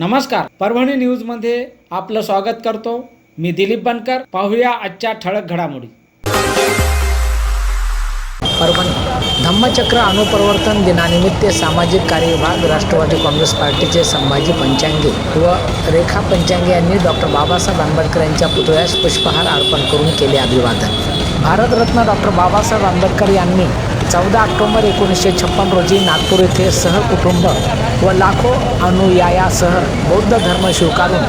नमस्कार. परभणी न्यूजमध्ये आपलं स्वागत करतो. मी दिलीप बनकर. पाहूया आजच्या ठळक घडामोडी. परभणी. धम्मचक्र अनुप्रवर्तन दिनानिमित्त सामाजिक कार्य विभाग राष्ट्रवादी काँग्रेस पार्टीचे संभाजी पंचांगे व रेखा पंचांगे यांनी डॉक्टर बाबासाहेब आंबेडकर यांच्या पुतळ्यास पुष्पहार अर्पण करून केले अभिवादन. भारतरत्न डॉक्टर बाबासाहेब आंबेडकर यांनी चौदा ऑक्टोंबर एकोणीसशे छप्पन रोजी नागपूर येथे सहकुटुंब व लाखो अनुयायासह बौद्ध धर्म स्वीकारून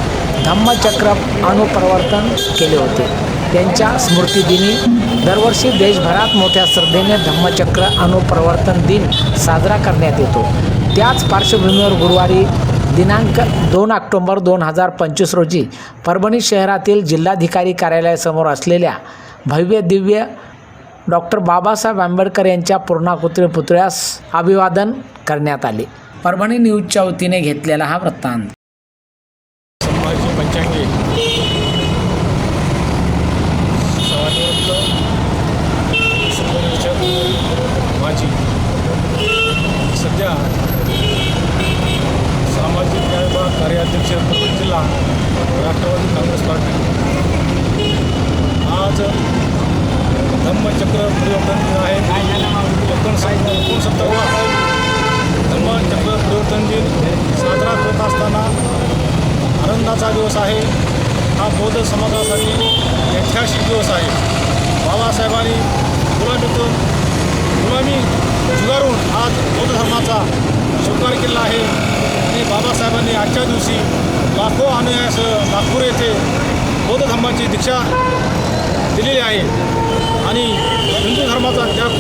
धम्मचक्र अनुप्रवर्तन केले होते. त्यांच्या स्मृतिदिनी दरवर्षी देशभरात मोठ्या श्रद्धेने धम्मचक्र अनुप्रवर्तन दिन साजरा करण्यात येतो. त्याच पार्श्वभूमीवर गुरुवारी दिनांक दोन ऑक्टोंबर दोन हजार पंचवीस रोजी परभणी शहरातील जिल्हाधिकारी कार्यालयासमोर असलेल्या भव्य दिव्य डॉक्टर बाबासाहेब आंबेडकर यांच्या पूर्णाकृती पुतळ्यास अभिवादन करण्यात आले. परभणी न्यूजच्या वतीने घेतलेला हा वृत्तांत. संभाजी पंचांगे सेवानिवृत्त सुपरिषद माजी सध्या सामाजिक न्याय विभाग कार्याध्यक्ष परभणी जिल्हा राष्ट्रवादी काँग्रेस पार्टी आज धम्मचक्र परिवर्तन दिन आहे एकोणसत्तर धर्म धम्मचक्र परिवर्तन दिन साजरा करत असताना आनंदाचा दिवस आहे हा बौद्ध समाजासाठी ऐतिहासिक दिवस आहे बाबासाहेबांनी गुलामीतून गुलामी झुगारून आज बौद्ध धर्माचा स्वीकार केला आहे आणि बाबासाहेबांनी आजच्या दिवशी लाखो अनुयायासह नागपूर येथे बौद्ध धर्माची दीक्षा दिलेली आहे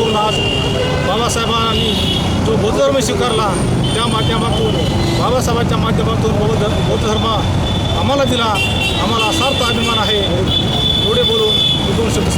माध्यमातून आज बाबासाहेबांनी जो बौद्ध धर्म स्वीकारला त्या माध्यमातून बाबासाहेबांच्या माध्यमातून बौद्ध बौद्ध धर्म आम्हाला दिला. आम्हाला सार्थ अभिमान आहे. एवढे बोलून मी दोन शब्द